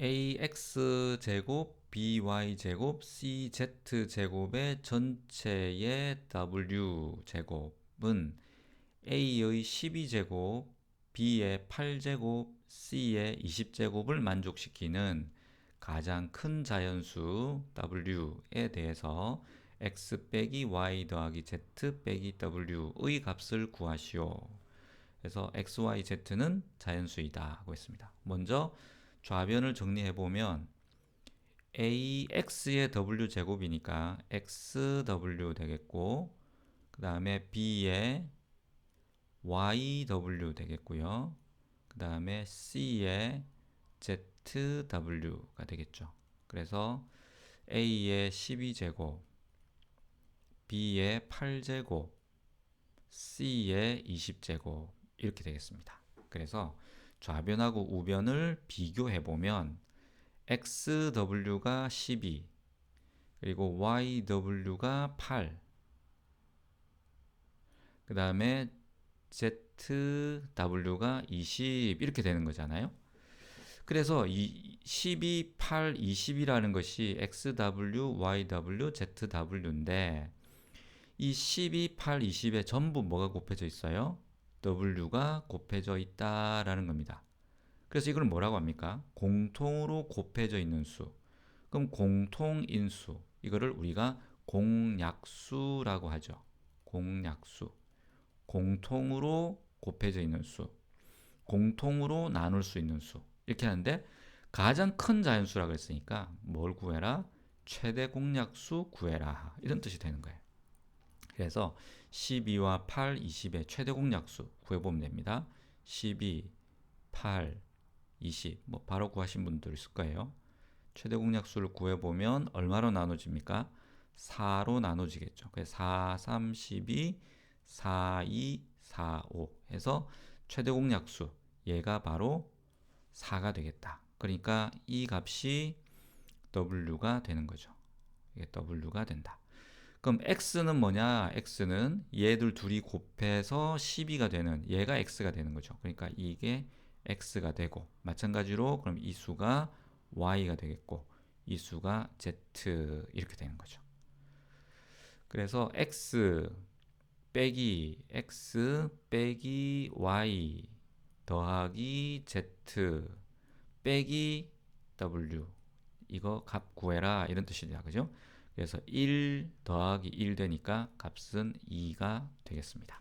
ax 제곱 by 제곱 cz 제곱의 전체의 w 제곱은 a의 12제곱, b의 8제곱, c의 20제곱을 만족시키는 가장 큰 자연수 w에 대해서 x 빼기 y 더하기 z 빼기 w의 값을 구하시오. 그래서 x, y, z는 자연수이다 하고 있습니다. 먼저 좌변을 정리해 보면 ax의 w 제곱이니까 xw 되겠고 그 다음에 b의 yw 되겠고요. 그 다음에 c의 zw가 되겠죠. 그래서 a의 12제곱, b의 8제곱, c의 20제곱 이렇게 되겠습니다. 그래서 좌변하고 우변을 비교해 보면 xw가 12 그리고 yw가 8 그 다음에 ZW가 20 이렇게 되는 거잖아요. 그래서 이 12, 8, 20이라는 것이 XW, YW, ZW인데 이 12, 8, 20에 전부 뭐가 곱해져 있어요? W가 곱해져 있다라는 겁니다. 그래서 이걸 뭐라고 합니까? 공통으로 곱해져 있는 수. 그럼 공통인수. 이거를 우리가 공약수라고 하죠. 공약수. 공통으로 곱해져 있는 수. 공통으로 나눌 수 있는 수. 이렇게 하는데 가장 큰 자연수라고 했으니까 뭘 구해라? 최대 공약수 구해라. 이런 뜻이 되는 거예요. 그래서 12와 8, 20의 최대 공약수 구해보면 됩니다. 12, 8, 20. 뭐 바로 구하신 분들 있을 거예요. 최대 공약수를 구해보면 얼마로 나눠집니까? 4로 나눠지겠죠. 그래서 4, 3, 12, 4, 2, 4, 5 해서 최대 공약수 얘가 바로 4가 되겠다. 그러니까 이 값이 w가 되는 거죠. 이게 w가 된다. 그럼 x는 뭐냐? x는 얘들 둘이 곱해서 12가 되는 얘가 x가 되는 거죠. 그러니까 이게 x가 되고 마찬가지로 그럼 이 수가 y가 되겠고 이 수가 z 이렇게 되는 거죠. 그래서 x 빼기 x 빼기 y 더하기 z 빼기 w 이거 값 구해라 이런 뜻이냐 그죠? 그래서 1 더하기 1 되니까 값은 2가 되겠습니다.